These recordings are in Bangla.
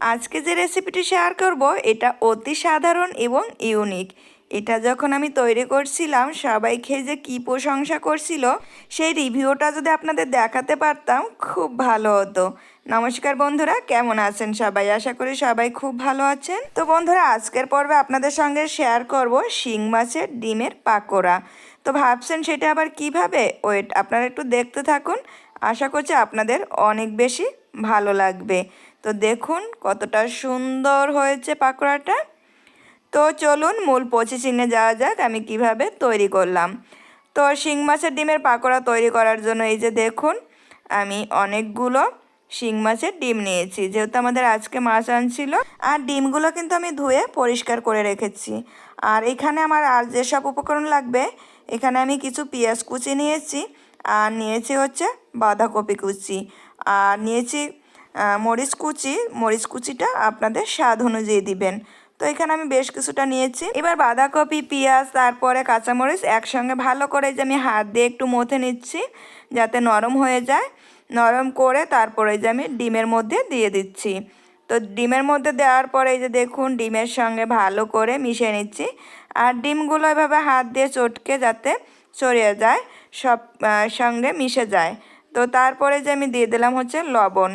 আজকে যে রেসিপিটি শেয়ার করব, এটা অতি সাধারণ এবং ইউনিক এটা যখন আমি তৈরি করছিলাম, সবাই খেয়ে যে কী প্রশংসা করছিল, সেই রিভিউটা যদি আপনাদের দেখাতে পারতাম, খুব ভালো হতো। নমস্কার বন্ধুরা, কেমন আছেন সবাই? আশা করি সবাই খুব ভালো আছেন। তো বন্ধুরা, আজকের পর্বে আপনাদের সঙ্গে শেয়ার করব শিং মাছের ডিমের পাকোড়া। তো ভাবছেন সেটা আবার কীভাবে? ওয়েট, আপনারা একটু দেখতে থাকুন। আশা করছি আপনাদের অনেক বেশি ভালো লাগবে। তো দেখুন কতটা সুন্দর হয়েছে পাকোড়াটা। তো চলুন মূল প্রসেসিংয়ে যাওয়া যাক আমি কীভাবে তৈরি করলাম। তো শিং মাছের ডিমের পাকোড়া তৈরি করার জন্য এই যে দেখুন, আমি অনেকগুলো শিং মাছের ডিম নিয়েছি। যেহেতু আমাদের আজকে মাছ আনছিল, আর ডিমগুলো কিন্তু আমি ধুয়ে পরিষ্কার করে রেখেছি। আর এখানে আমার আর যেসব উপকরণ লাগবে, এখানে আমি কিছু পেঁয়াজ কুচি নিয়েছি, আর নিয়েছি হচ্ছে বাঁধাকপি কুচি। আর নিয়েছি মরিচ কুচি। মরিচ কুচিটা আপনাদের স্বাদ অনুযায়ী দিবেন। তো এখানে আমি বেশ কিছুটা নিয়েছি। এবার বাঁধাকপি, পেঁয়াজ, তারপরে কাঁচামরিচ একসঙ্গে ভালো করে যে আমি হাত দিয়ে একটু মথে নিচ্ছি, যাতে নরম হয়ে যায়। নরম করে তারপরে যে আমি ডিমের মধ্যে দিয়ে দিচ্ছি। তো ডিমের মধ্যে দেওয়ার পরে যে দেখুন, ডিমের সঙ্গে ভালো করে মিশিয়ে নিচ্ছি। আর ডিমগুলো এভাবে হাত দিয়ে চটকে যাতে ছড়িয়ে যায়, সব সঙ্গে মিশে যায়। তো তারপরে যে আমি দিয়ে দিলাম হচ্ছে লবণ,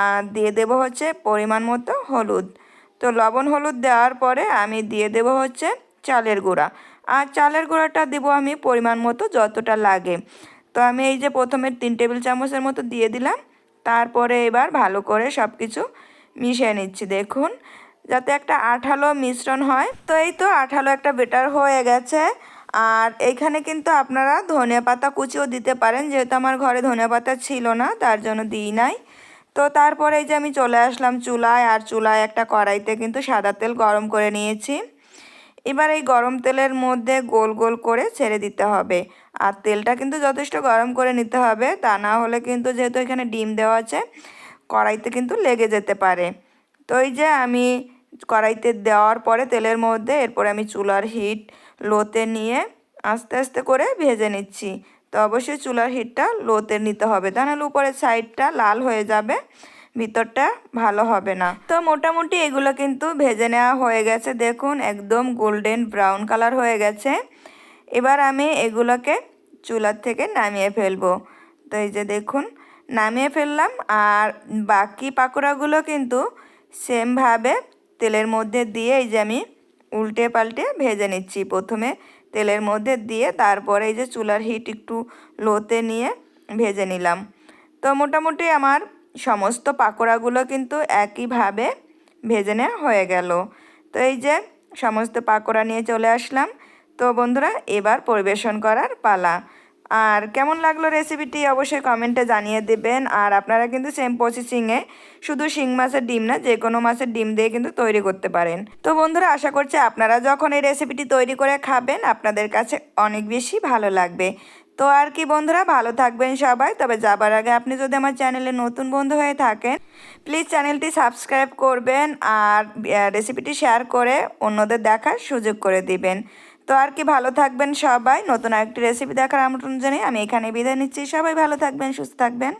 আর দিয়ে দেব হচ্ছে পরিমাণ মতো হলুদ। তো লবণ হলুদ দেওয়ার পরে আমি দিয়ে দেব হচ্ছে চালের গুঁড়া। আর চালের গুঁড়াটা দেবো আমি পরিমাণ মতো যতটা লাগে। তো আমি এই যে প্রথমে তিন টেবিল চামচের মতো দিয়ে দিলাম, তারপরে এবার ভালো করে সব কিছু মিশিয়ে নিচ্ছি, দেখুন। যাতে একটা আঠালো মিশ্রণ হয়। তো এই তো আঠালো একটা বেটার হয়ে গেছে। আর এইখানে কিন্তু আপনারা ধনিয়া পাতা কুচিও দিতে পারেন, যেহেতু আমার ঘরে ধনিয়া পাতা ছিল না, তার জন্য দিই নাই। তো তারপরে এই যে আমি চলে আসলাম চুলায়, আর চুলায় একটা কড়াইতে কিন্তু সাদা তেল গরম করে নিয়েছি। এবার এই গরম তেলের মধ্যে গোল গোল করে ছেড়ে দিতে হবে। আর তেলটা কিন্তু যথেষ্ট গরম করে নিতে হবে, তা না হলে কিন্তু যেহেতু এখানে ডিম দেওয়া আছে, কড়াইতে কিন্তু লেগে যেতে পারে। তো এই যে আমি কড়াইতে দেওয়ার পরে তেলের মধ্যে এরপরে আমি চুলার হিট লোতে নিয়ে আস্তে আস্তে করে ভেজে নিচ্ছি। তো অবশ্যই চুলার হিটটা লোতে নিতে হবে। তা নাহলে উপরের সাইডটা লাল হয়ে যাবে, ভিতরটা ভালো হবে না। তো মোটামুটি এগুলো কিন্তু ভেজে নেওয়া হয়ে গেছে। দেখুন, একদম গোল্ডেন ব্রাউন কালার হয়ে গেছে। এবার আমি এগুলোকে চুলার থেকে নামিয়ে ফেলব। তো এই যে দেখুন, নামিয়ে ফেললাম। আর বাকি পাকোড়াগুলো কিন্তু সেমভাবে তেলের মধ্যে দিয়ে এই যে আমি উল্টে পাল্টে ভেজে নিচ্ছি। প্রথমে তেলের মধ্যে দিয়ে তারপরে এই যে চুলার হিট একটু লোতে নিয়ে ভেজে নিলাম। তো মোটামুটি আমার সমস্ত পাকোড়াগুলো কিন্তু একইভাবে ভেজে নেওয়া হয়ে গেল। তো এই যে সমস্ত পাকোড়া নিয়ে চলে আসলাম। তো বন্ধুরা, এবার পরিবেশন করার পালা। আর কেমন লাগল রেসিপিটি অবশ্যই কমেন্টে জানিয়ে দেবেন। আর আপনারা কিন্তু সেম প্রসেসিংয়ে শুধু শিং মাছের ডিম না, যে কোনো মাছের ডিম দিয়ে কিন্তু তৈরি করতে পারেন। তো বন্ধুরা, আশা করছি আপনারা যখন এই রেসিপিটি তৈরি করে খাবেন, আপনাদের কাছে অনেক বেশি ভালো লাগবে। তো আর কি বন্ধুরা, ভালো থাকবেন সবাই। তবে যাবার আগে আপনি যদি আমার চ্যানেলে নতুন বন্ধু হয়ে থাকেন প্লিজ চ্যানেলটি সাবস্ক্রাইব করবেন আর রেসিপিটি শেয়ার করে অন্যদের দেখার সুযোগ করে দিবেন। তো আর কি, ভালো থাকবেন সবাই। নতুন আরেকটি রেসিপি দেখার আমন্ত্রণ জানিয়ে আমি এখানে বিদায় নিচ্ছি। সবাই ভালো থাকবেন, সুস্থ থাকবেন।